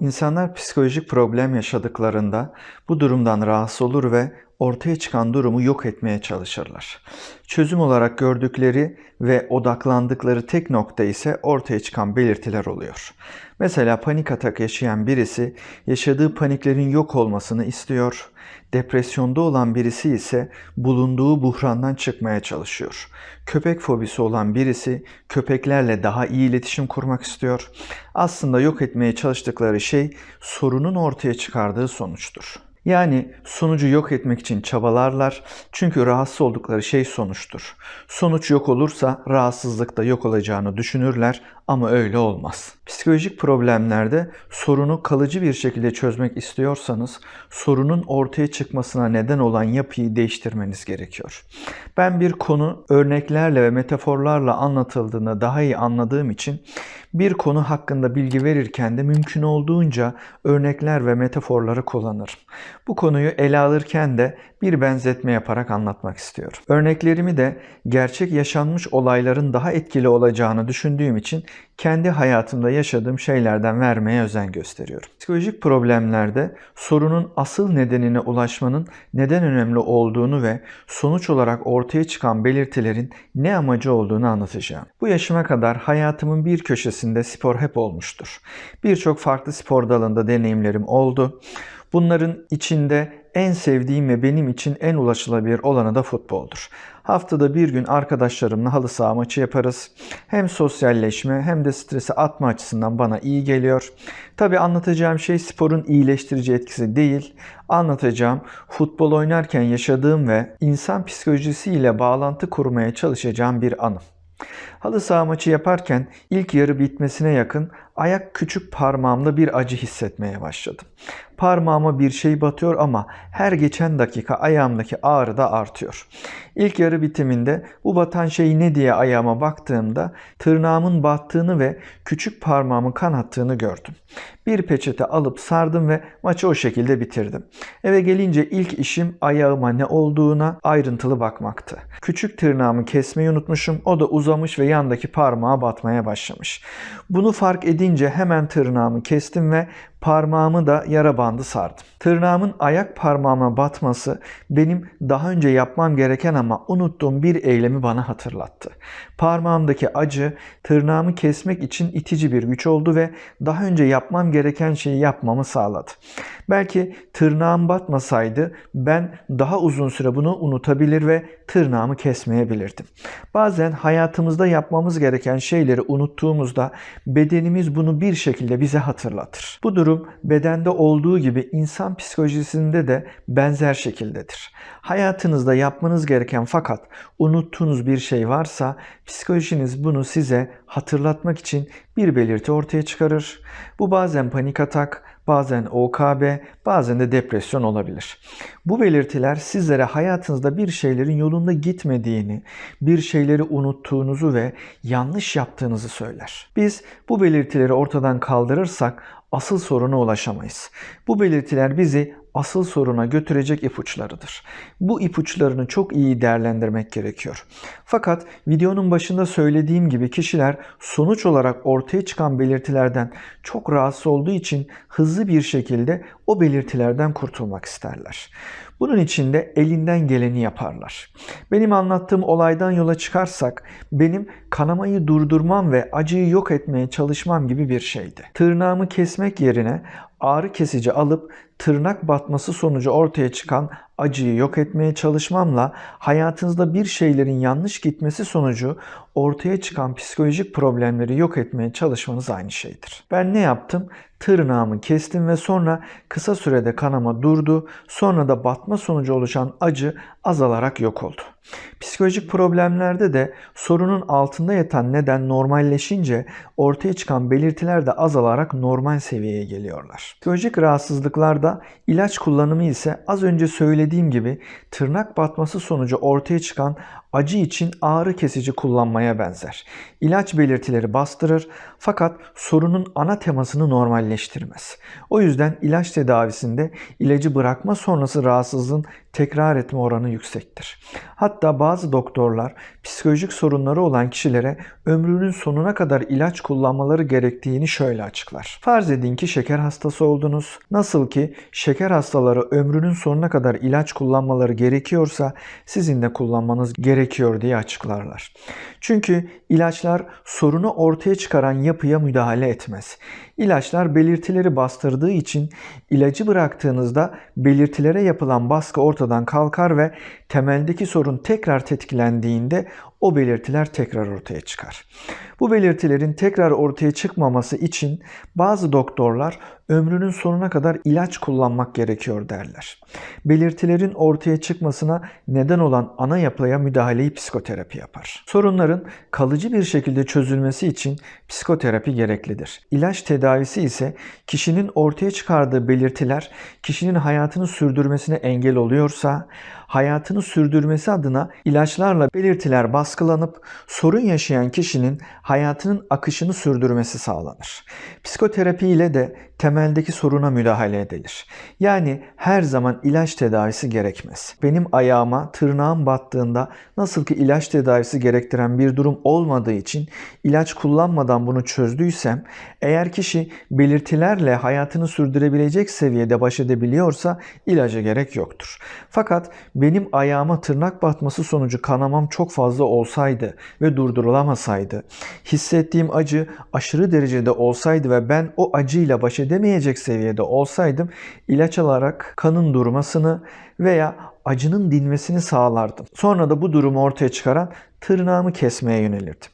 İnsanlar psikolojik problem yaşadıklarında bu durumdan rahatsız olur ve ortaya çıkan durumu yok etmeye çalışırlar. Çözüm olarak gördükleri ve odaklandıkları tek nokta ise ortaya çıkan belirtiler oluyor. Mesela panik atak yaşayan birisi yaşadığı paniklerin yok olmasını istiyor. Depresyonda olan birisi ise bulunduğu buhrandan çıkmaya çalışıyor. Köpek fobisi olan birisi köpeklerle daha iyi iletişim kurmak istiyor. Aslında yok etmeye çalıştıkları şey sorunun ortaya çıkardığı sonuçtur. Yani sonucu yok etmek için çabalarlar çünkü rahatsız oldukları şey sonuçtur. Sonuç yok olursa rahatsızlık da yok olacağını düşünürler ama öyle olmaz. Psikolojik problemlerde sorunu kalıcı bir şekilde çözmek istiyorsanız sorunun ortaya çıkmasına neden olan yapıyı değiştirmeniz gerekiyor. Ben bir konu örneklerle ve metaforlarla anlatıldığını daha iyi anladığım için bir konu hakkında bilgi verirken de mümkün olduğunca örnekler ve metaforları kullanırım. Bu konuyu ele alırken de bir benzetme yaparak anlatmak istiyorum. Örneklerimi de gerçek yaşanmış olayların daha etkili olacağını düşündüğüm için kendi hayatımda yaşadığım şeylerden vermeye özen gösteriyorum. Psikolojik problemlerde sorunun asıl nedenine ulaşmanın neden önemli olduğunu ve sonuç olarak ortaya çıkan belirtilerin ne amacı olduğunu anlatacağım. Bu yaşıma kadar hayatımın bir köşesinde spor hep olmuştur. Birçok farklı spor dalında deneyimlerim oldu. Bunların içinde en sevdiğim ve benim için en ulaşılabilir olanı da futboldur. Haftada bir gün arkadaşlarımla halı saha maçı yaparız. Hem sosyalleşme hem de stresi atma açısından bana iyi geliyor. Tabi anlatacağım şey sporun iyileştirici etkisi değil. Anlatacağım futbol oynarken yaşadığım ve insan psikolojisiyle bağlantı kurmaya çalışacağım bir anım. Halı saha maçı yaparken ilk yarı bitmesine yakın ayak küçük parmağımda bir acı hissetmeye başladım. Parmağıma bir şey batıyor ama her geçen dakika ayağımdaki ağrı da artıyor. İlk yarı bitiminde bu batan şey ne diye ayağıma baktığımda tırnağımın battığını ve küçük parmağımın kanattığını gördüm. Bir peçete alıp sardım ve maçı o şekilde bitirdim. Eve gelince ilk işim ayağıma ne olduğuna ayrıntılı bakmaktı. Küçük tırnağımı kesmeyi unutmuşum. O da uzamış ve yandaki parmağa batmaya başlamış. Bunu fark edince hemen tırnağımı kestim ve parmağımı da yara bandı sardım. Tırnağımın ayak parmağıma batması benim daha önce yapmam gereken ama unuttuğum bir eylemi bana hatırlattı. Parmağımdaki acı tırnağımı kesmek için itici bir güç oldu ve daha önce yapmam gereken şeyi yapmamı sağladı. Belki tırnağım batmasaydı ben daha uzun süre bunu unutabilir ve tırnağımı kesmeyebilirdim. Bazen hayatımızda yapmamız gereken şeyleri unuttuğumuzda bedenimiz bunu bir şekilde bize hatırlatır. Bu durum bedende olduğu gibi insan psikolojisinde de benzer şekildedir. Hayatınızda yapmanız gereken fakat unuttuğunuz bir şey varsa psikolojiniz bunu size hatırlatmak için bir belirti ortaya çıkarır. Bu bazen panik atak, bazen OKB, bazen de depresyon olabilir. Bu belirtiler sizlere hayatınızda bir şeylerin yolunda gitmediğini, bir şeyleri unuttuğunuzu ve yanlış yaptığınızı söyler. Biz bu belirtileri ortadan kaldırırsak asıl soruna ulaşamayız. Bu belirtiler bizi asıl soruna götürecek ipuçlarıdır. Bu ipuçlarını çok iyi değerlendirmek gerekiyor. Fakat videonun başında söylediğim gibi kişiler sonuç olarak ortaya çıkan belirtilerden çok rahatsız olduğu için hızlı bir şekilde o belirtilerden kurtulmak isterler. Bunun için de elinden geleni yaparlar. Benim anlattığım olaydan yola çıkarsak benim kanamayı durdurmam ve acıyı yok etmeye çalışmam gibi bir şeydi. Tırnağımı kesmek yerine ağrı kesici alıp tırnak batması sonucu ortaya çıkan acıyı yok etmeye çalışmamla hayatınızda bir şeylerin yanlış gitmesi sonucu ortaya çıkan psikolojik problemleri yok etmeye çalışmanız aynı şeydir. Ben ne yaptım? Tırnağımı kestim ve sonra kısa sürede kanama durdu. Sonra da batma sonucu oluşan acı azalarak yok oldu. Psikolojik problemlerde de sorunun altında yatan neden normalleşince ortaya çıkan belirtiler de azalarak normal seviyeye geliyorlar. Psikolojik rahatsızlıklarda ilaç kullanımı ise az önce söylediğim gibi tırnak batması sonucu ortaya çıkan acı için ağrı kesici kullanmaya benzer. İlaç belirtileri bastırır fakat sorunun ana temasını normalleştirmez. O yüzden ilaç tedavisinde ilacı bırakma sonrası rahatsızlığın tekrar etme oranı yüksektir. Hatta bazı doktorlar psikolojik sorunları olan kişilere ömrünün sonuna kadar ilaç kullanmaları gerektiğini şöyle açıklar. Farz edin ki şeker hastası oldunuz. Nasıl ki şeker hastaları ömrünün sonuna kadar ilaç kullanmaları gerekiyorsa sizin de kullanmanız gerekiyor diye açıklarlar. Çünkü ilaçlar sorunu ortaya çıkaran yapıya müdahale etmez. İlaçlar belirtileri bastırdığı için ilacı bıraktığınızda belirtilere yapılan baskı ortadan kalkar ve temeldeki sorun tekrar tetiklendiğinde o belirtiler tekrar ortaya çıkar. Bu belirtilerin tekrar ortaya çıkmaması için bazı doktorlar ömrünün sonuna kadar ilaç kullanmak gerekiyor derler. Belirtilerin ortaya çıkmasına neden olan ana yapıya müdahaleyi psikoterapi yapar. Sorunların kalıcı bir şekilde çözülmesi için psikoterapi gereklidir. İlaç tedavisi ise kişinin ortaya çıkardığı belirtiler kişinin hayatını sürdürmesine engel oluyorsa hayatını sürdürmesi adına ilaçlarla belirtiler baskılanıp sorun yaşayan kişinin hayatının akışını sürdürmesi sağlanır. Psikoterapi ile de temeldeki soruna müdahale edilir. Yani her zaman ilaç tedavisi gerekmez. Benim ayağıma tırnağım battığında nasıl ki ilaç tedavisi gerektiren bir durum olmadığı için ilaç kullanmadan bunu çözdüysem eğer kişi belirtilerle hayatını sürdürebilecek seviyede baş edebiliyorsa ilaca gerek yoktur. Fakat benim ayağıma tırnak batması sonucu kanamam çok fazla olsaydı ve durdurulamasaydı, hissettiğim acı aşırı derecede olsaydı ve ben o acıyla baş edemeyecek seviyede olsaydım ilaç alarak kanın durmasını veya acının dinmesini sağlardım. Sonra da bu durumu ortaya çıkaran tırnağımı kesmeye yönelirdim.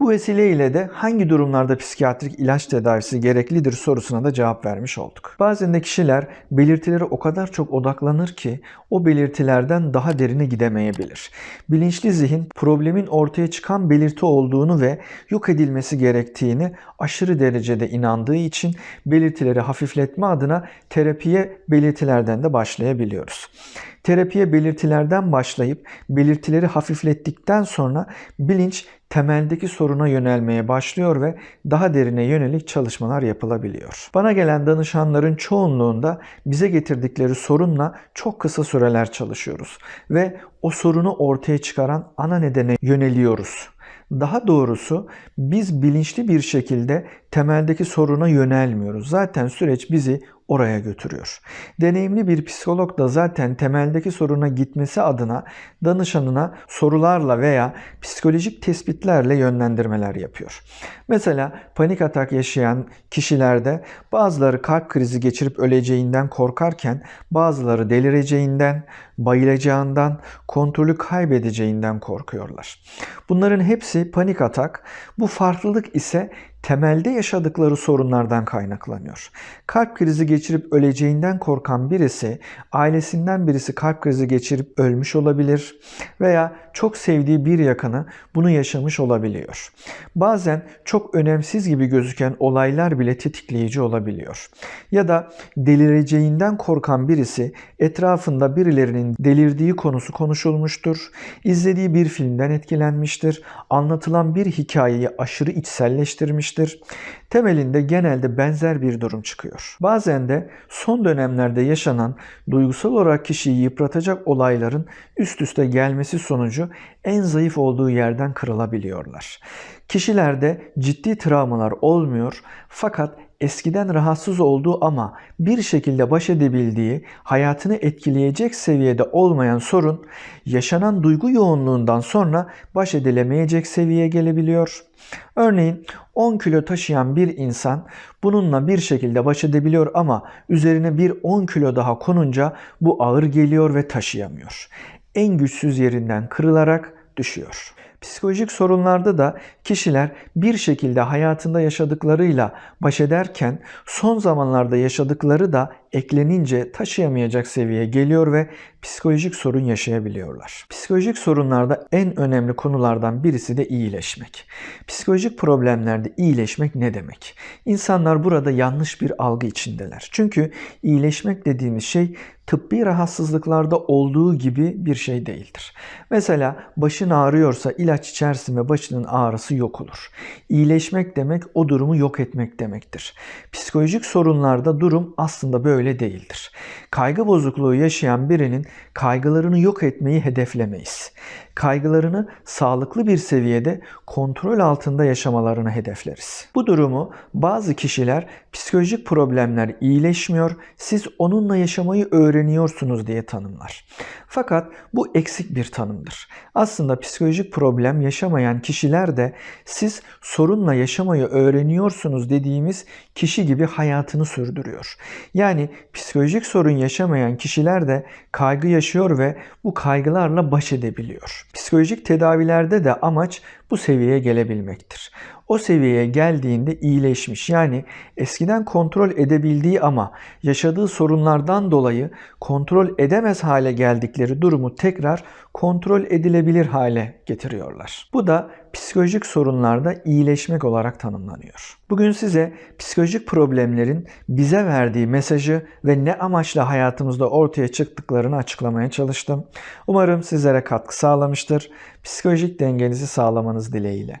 Bu vesileyle de hangi durumlarda psikiyatrik ilaç tedavisi gereklidir sorusuna da cevap vermiş olduk. Bazen de kişiler belirtilere o kadar çok odaklanır ki o belirtilerden daha derine gidemeyebilir. Bilinçli zihin problemin ortaya çıkan belirti olduğunu ve yok edilmesi gerektiğini aşırı derecede inandığı için belirtileri hafifletme adına terapiye belirtilerden de başlayabiliyoruz. Terapiye belirtilerden başlayıp belirtileri hafiflettikten sonra bilinç temeldeki soruna yönelmeye başlıyor ve daha derine yönelik çalışmalar yapılabiliyor. Bana gelen danışanların çoğunluğunda bize getirdikleri sorunla çok kısa süreler çalışıyoruz ve o sorunu ortaya çıkaran ana nedene yöneliyoruz. Daha doğrusu biz bilinçli bir şekilde temeldeki soruna yönelmiyoruz. Zaten süreç bizi oraya götürüyor. Deneyimli bir psikolog da zaten temeldeki soruna gitmesi adına danışanına sorularla veya psikolojik tespitlerle yönlendirmeler yapıyor. Mesela panik atak yaşayan kişilerde bazıları kalp krizi geçirip öleceğinden korkarken bazıları delireceğinden, bayılacağından, kontrolü kaybedeceğinden korkuyorlar. Bunların hepsi panik atak. Bu farklılık ise temelde yaşadıkları sorunlardan kaynaklanıyor. Kalp krizi geçirip öleceğinden korkan birisi, ailesinden birisi kalp krizi geçirip ölmüş olabilir veya çok sevdiği bir yakını bunu yaşamış olabiliyor. Bazen çok önemsiz gibi gözüken olaylar bile tetikleyici olabiliyor. Ya da delireceğinden korkan birisi etrafında birilerinin delirdiği konusu konuşulmuştur, izlediği bir filmden etkilenmiştir, anlatılan bir hikayeyi aşırı içselleştirmiştir. Temelinde genelde benzer bir durum çıkıyor. Bazen de son dönemlerde yaşanan duygusal olarak kişiyi yıpratacak olayların üst üste gelmesi sonucu en zayıf olduğu yerden kırılabiliyorlar. Kişilerde ciddi travmalar olmuyor fakat eskiden rahatsız olduğu ama bir şekilde baş edebildiği, hayatını etkileyecek seviyede olmayan sorun yaşanan duygu yoğunluğundan sonra baş edilemeyecek seviyeye gelebiliyor. Örneğin 10 kilo taşıyan bir insan bununla bir şekilde baş edebiliyor ama üzerine bir 10 kilo daha konunca bu ağır geliyor ve taşıyamıyor. En güçsüz yerinden kırılarak düşüyor. Psikolojik sorunlarda da kişiler bir şekilde hayatında yaşadıklarıyla baş ederken son zamanlarda yaşadıkları da eklenince taşıyamayacak seviyeye geliyor ve psikolojik sorun yaşayabiliyorlar. Psikolojik sorunlarda en önemli konulardan birisi de iyileşmek. Psikolojik problemlerde iyileşmek ne demek? İnsanlar burada yanlış bir algı içindeler. Çünkü iyileşmek dediğimiz şey tıbbi rahatsızlıklarda olduğu gibi bir şey değildir. Mesela başın ağrıyorsa ilaç içersin ve başının ağrısı yok olur. İyileşmek demek o durumu yok etmek demektir. Psikolojik sorunlarda durum aslında böyle değildir. Kaygı bozukluğu yaşayan birinin kaygılarını yok etmeyi hedeflemeyiz. Kaygılarını sağlıklı bir seviyede kontrol altında yaşamalarını hedefleriz. Bu durumu bazı kişiler psikolojik problemler iyileşmiyor, siz onunla yaşamayı öğreniyorsunuz diye tanımlar. Fakat bu eksik bir tanımdır. Aslında psikolojik problem yaşamayan kişiler de siz sorunla yaşamayı öğreniyorsunuz dediğimiz kişi gibi hayatını sürdürüyor. Yani psikolojik sorun yaşamayan kişiler de kaygı yaşıyor ve bu kaygılarla baş edebiliyor. Psikolojik tedavilerde de amaç bu seviyeye gelebilmektir. O seviyeye geldiğinde iyileşmiş yani eskiden kontrol edebildiği ama yaşadığı sorunlardan dolayı kontrol edemez hale geldikleri durumu tekrar kontrol edilebilir hale getiriyorlar. Bu da psikolojik sorunlarda iyileşmek olarak tanımlanıyor. Bugün size psikolojik problemlerin bize verdiği mesajı ve ne amaçla hayatımızda ortaya çıktıklarını açıklamaya çalıştım. Umarım sizlere katkı sağlamıştır. Psikolojik dengenizi sağlamanız dileğiyle.